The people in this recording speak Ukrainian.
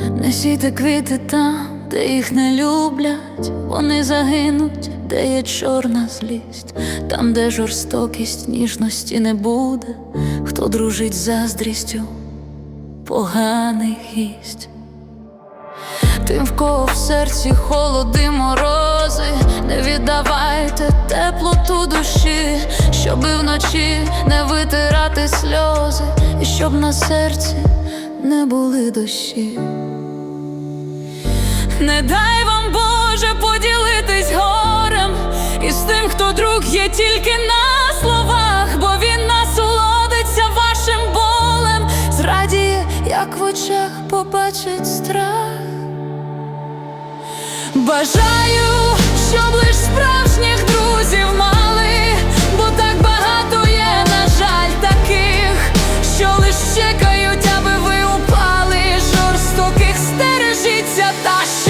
Не сійте квіти там, де їх не люблять, вони загинуть, де є чорна злість, там, де жорстокість ніжності не буде, хто дружить заздрістю, поганий гість. Тим, в кого в серці холоди морози, не віддавайте теплоту душі, щоби вночі не витирати сльози, і щоб на серці не були дощі не дай вам, Боже, поділитись горем із тим, хто друг є тільки на словах, бо він насолодиться вашим болем, зрадіє, як в очах побачить страх. Бажаю, щоб лиш справжніх друзів мали, бо так багато є, на жаль, таких, що лиш чекають, аби ви упали жорстоких стережіться та